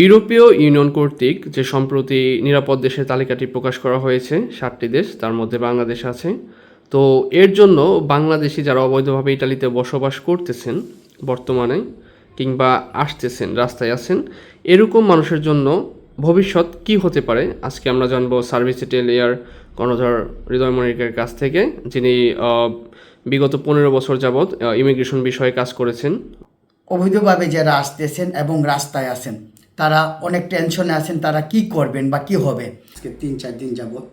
ইউরোপীয় ইউনিয়ন কর্তৃক যে সম্প্রতি নিরাপদ দেশের তালিকাটি প্রকাশ করা হয়েছে, সাতটি দেশ, তার মধ্যে বাংলাদেশ আছে। তো এর জন্য বাংলাদেশি যারা অবৈধভাবে ইটালিতে বসবাস করতেছেন বর্তমানে কিংবা আসতেছেন, রাস্তায় আছেন, এরকম মানুষের জন্য ভবিষ্যৎ কি হতে পারে? আজকে আমরা জানব সার্ভিস এয়ার কর্ণধর হৃদয় মনিকের কাছ থেকে, যিনি বিগত পনেরো বছর যাবৎ ইমিগ্রেশন বিষয়ে কাজ করেছেন। অবৈধভাবে যারা আসতেছেন এবং রাস্তায় আছেন তারা অনেক টেনশনে আছেন, তারা কি করবেন বা কি হবে? আজকে তিন, চার দিন যাবৎ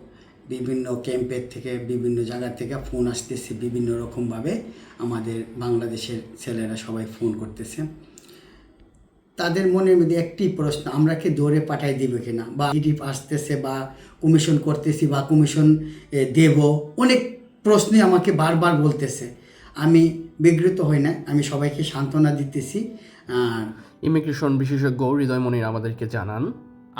বিভিন্ন ক্যাম্পের থেকে, বিভিন্ন জায়গা থেকে ফোন আসতেছে বিভিন্ন রকমভাবে। আমাদের বাংলাদেশের ছেলেরা সবাই ফোন করতেছে। তাদের মনের মধ্যে একটি প্রশ্ন, আমরা কি দৌড়ে পাঠাই দিবে কিনা বা ইডিপ আসতেছে বা কমিশন করতেছি বা কমিশন দেব? অনেক প্রশ্নই আমাকে বারবার বলতেছে। আমি বিঘ্নিত হই না, আমি সবাইকে সান্ত্বনা দিতেছি। ইমিগ্রেশন বিশেষজ্ঞ হৃদয় মনির আমাদেরকে জানান।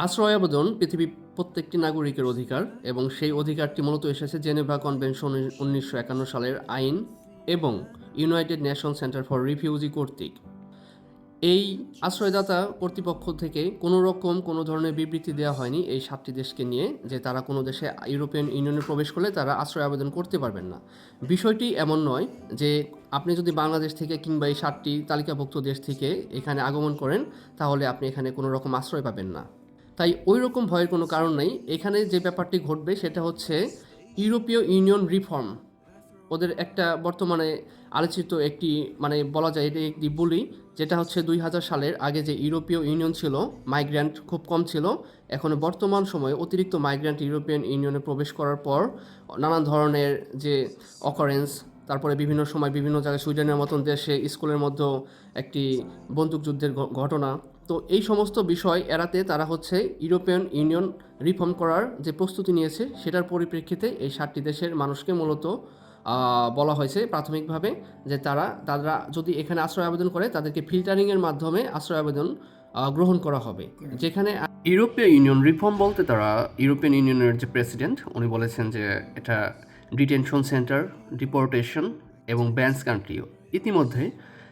আশ্রয় আবেদন পৃথিবীর প্রত্যেকটি নাগরিকের অধিকার এবং সেই অধিকারটি মূলত এসেছে জেনেভা কনভেনশন উনিশশো একান্ন সালের আইন এবং United Nation Centre for refugee কর্তৃক। এই আশ্রয়দাতা কর্তৃপক্ষ থেকে কোনো রকম কোনো ধরনের বিবৃতি দেওয়া হয়নি এই সাতটি দেশকে নিয়ে যে তারা কোনো দেশে ইউরোপিয়ান ইউনিয়নে প্রবেশ করলে তারা আশ্রয় আবেদন করতে পারবেন না। বিষয়টি এমন নয় যে আপনি যদি বাংলাদেশ থেকে কিংবা এই সাতটি তালিকাভুক্ত দেশ থেকে এখানে আগমন করেন, তাহলে আপনি এখানে কোনো রকম আশ্রয় পাবেন না। তাই ওই রকম ভয়ের কোনো কারণ নেই। এখানে যে ব্যাপারটি ঘটবে সেটা হচ্ছে ইউরোপীয় ইউনিয়ন রিফর্ম ওদের একটা বর্তমানে আলোচিত একটি মানে বলা যায় এটা একটি বলি, যেটা হচ্ছে দুই হাজার সালের আগে যে ইউরোপীয় ইউনিয়ন ছিল মাইগ্র্যান্ট খুব কম ছিল। এখন বর্তমান সময়ে অতিরিক্ত মাইগ্র্যান্ট ইউরোপিয়ান ইউনিয়নে প্রবেশ করার পর নানান ধরনের যে অকারেন্স তারপরে বিভিন্ন সময় বিভিন্ন জায়গায় সুইডেনের মতন দেশে স্কুলের মধ্যেও একটি বন্দুকযুদ্ধের ঘটনা। তো এই সমস্ত বিষয় এড়াতে তারা হচ্ছে ইউরোপিয়ান ইউনিয়ন রিফর্ম করার যে প্রস্তুতি নিয়েছে, সেটার পরিপ্রেক্ষিতে এই সাতটি দেশের মানুষকে মূলত বলা হয়েছে প্রাথমিকভাবে যে তারা তারা যদি এখানে আশ্রয় আবেদন করে তাদেরকে ফিল্টারিংয়ের মাধ্যমে আশ্রয় আবেদন গ্রহণ করা হবে। যেখানে ইউরোপীয় ইউনিয়ন রিফর্ম বলতে তারা ইউরোপিয়ান ইউনিয়নের যে প্রেসিডেন্ট উনি বলেছেন যে এটা ডিটেনশন সেন্টার ডিপোর্টেশন এবং ব্যান্স কান্ট্রিও ইতিমধ্যে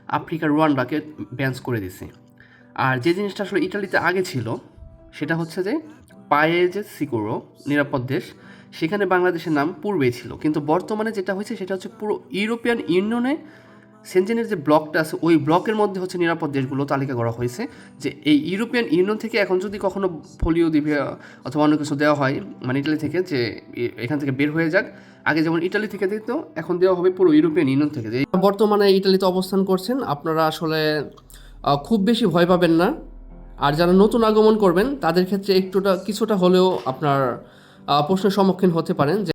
আফ্রিকার রুয়ান্ডাকে ব্যান্স করে দিছে। আর যে জিনিসটা আসলে ইটালিতে আগে ছিল সেটা হচ্ছে যে পায়ে যে সিকুরো, নিরাপদ দেশ, সেখানে বাংলাদেশের নাম পূর্বেই ছিল। কিন্তু বর্তমানে যেটা হয়েছে, সেটা হচ্ছে পুরো ইউরোপিয়ান ইউনিয়নে সেনজেনের যে ব্লকটা আছে, ওই ব্লকের মধ্যে হচ্ছে নিরাপদ দেশগুলো তালিকা করা হয়েছে যে এই ইউরোপিয়ান ইউনিয়ন থেকে এখন যদি কখনো ফোলিও দিবে অথবা অন্য কিছু দেওয়া হয় মানে ইটালি থেকে যে এখান থেকে বের হয়ে যাক, আগে যেমন ইটালি থেকে দিত, এখন দেওয়া হবে পুরো ইউরোপিয়ান ইউনিয়ন থেকে। বর্তমানে ইটালিতে অবস্থান করছেন, আপনারা আসলে খুব বেশি ভয় পাবেন না। আর যারা নতুন আগমন করবেন, তাদের ক্ষেত্রে একটুটা, কিছুটা হলেও আপনার প্রশ্নের সম্মুখীন হতে পারেন